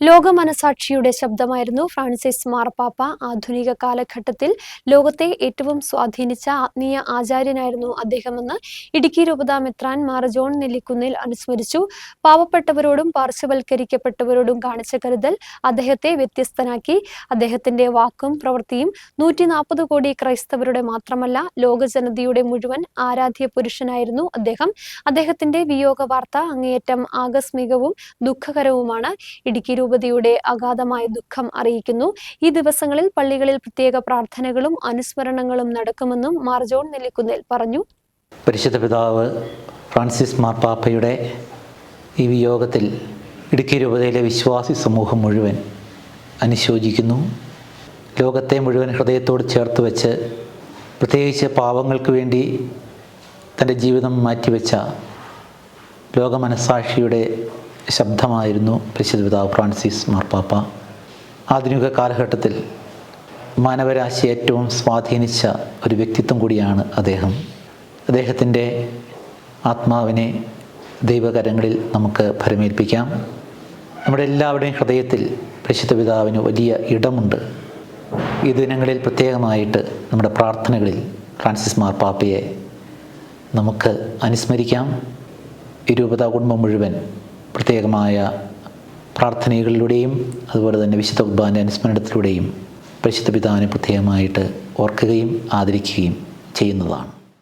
ലോക മനസാക്ഷിയുടെ ശബ്ദമായിരുന്നു ഫ്രാൻസിസ് മാർപ്പാപ്പ ആധുനിക കാലഘട്ടത്തിൽ ലോകത്തെ ഏറ്റവും സ്വാധീനിച്ച ആത്മീയ ആചാര്യനായിരുന്നു അദ്ദേഹമെന്ന് ഇടുക്കി രൂപത മെത്രാൻ മാർ ജോൺ നെല്ലിക്കുന്നിൽ അനുസ്മരിച്ചു. പാവപ്പെട്ടവരോടും പാർശ്വവൽക്കരിക്കപ്പെട്ടവരോടും കാണിച്ച കരുതൽ അദ്ദേഹത്തെ വ്യത്യസ്തനാക്കി. അദ്ദേഹത്തിന്റെ വാക്കും പ്രവൃത്തിയും നൂറ്റി നാൽപ്പത് കോടി ക്രൈസ്തവരുടെ മാത്രമല്ല ലോകജനതയുടെ മുഴുവൻ ആരാധ്യ പുരുഷനായിരുന്നു അദ്ദേഹം. അദ്ദേഹത്തിന്റെ വിയോഗ വാർത്ത അങ്ങേയറ്റം ആകസ്മികവും ദുഃഖകരവുമാണ്. ഇടുക്കി രൂപതയുടെ അഗാധമായ ദുഃഖം അറിയിക്കുന്നു. ഈ ദിവസങ്ങളിൽ പള്ളികളിൽ പ്രത്യേക പ്രാർത്ഥനകളും അനുസ്മരണങ്ങളും നടക്കുമെന്നും മാർ ജോൺ നെല്ലിക്കുന്നിൽ പറഞ്ഞു. പരിശുദ്ധ പിതാവ് ഫ്രാൻസിസ് മാർപ്പാപ്പയുടെ ഈ വിയോഗത്തിൽ ഇടുക്കി രൂപതയിലെ വിശ്വാസി സമൂഹം മുഴുവൻ അനുശോചിക്കുന്നു. ലോകത്തെ മുഴുവൻ ഹൃദയത്തോട് ചേർത്ത് വെച്ച് പ്രത്യേകിച്ച് പാവങ്ങൾക്ക് വേണ്ടി തന്റെ ജീവിതം മാറ്റിവെച്ച ലോകമനസാക്ഷിയുടെ ശബ്ദമായിരുന്നു പരിശുദ്ധ പിതാവ് ഫ്രാൻസിസ് മാർപ്പാപ്പ. ആധുനിക കാലഘട്ടത്തിൽ മാനവരാശി ഏറ്റവും സ്വാധീനിച്ച ഒരു വ്യക്തിത്വം കൂടിയാണ് അദ്ദേഹം. അദ്ദേഹത്തിന്റെ ആത്മാവിനെ ദൈവകരങ്ങളിൽ നമുക്ക് ഭരമേൽപ്പിക്കാം. നമ്മുടെ എല്ലാവരുടെയും ഹൃദയത്തിൽ പരിശുദ്ധ പിതാവിന് വലിയ ഇടമുണ്ട്. ഈ ദിനങ്ങളിൽ പ്രത്യേകമായിട്ട് നമ്മുടെ പ്രാർത്ഥനകളിൽ ഫ്രാൻസിസ് മാർപ്പാപ്പയെ നമുക്ക് അനുസ്മരിക്കാം. ഇരുപതാ രൂപത കുടുംബം മുഴുവൻ പ്രത്യേകമായ പ്രാർത്ഥനകളിലൂടെയും അതുപോലെ തന്നെ വിശുദ്ധ കുർബാന്റെ അനുസ്മരണത്തിലൂടെയും പരിശുദ്ധ പിതാവിനെ പ്രത്യേകമായിട്ട് ഓർക്കുകയും ആദരിക്കുകയും ചെയ്യുന്നതാണ്.